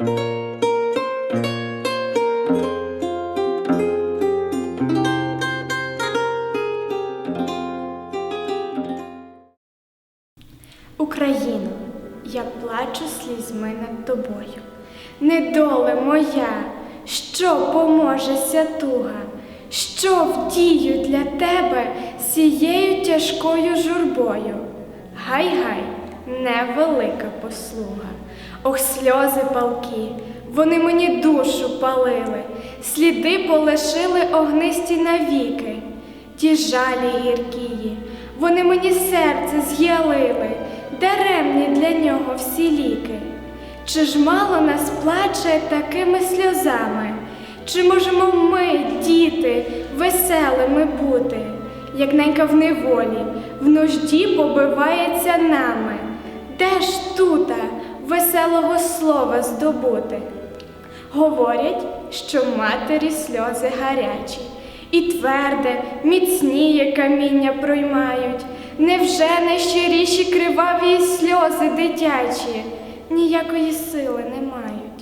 Україно, я плачу слізьми над тобою. Недоле моя, що поможеся туга, що вдію для тебе сією тяжкою журбою. Гай-гай, невелика послуга. Ох, сльози палки, вони мені душу палили, сліди полишили огнисті навіки. Ті жалі гіркії, вони мені серце з'ялили, даремні для нього всі ліки. Чи ж мало нас плаче такими сльозами? Чи можемо ми, діти, веселими бути, як ненька в неволі, в нужді побивається нами? Де ж тута веселого слова здобути? Говорять, що матері сльози гарячі, і тверде, міцніє каміння проймають. Невже найщиріші криваві сльози дитячі ніякої сили не мають?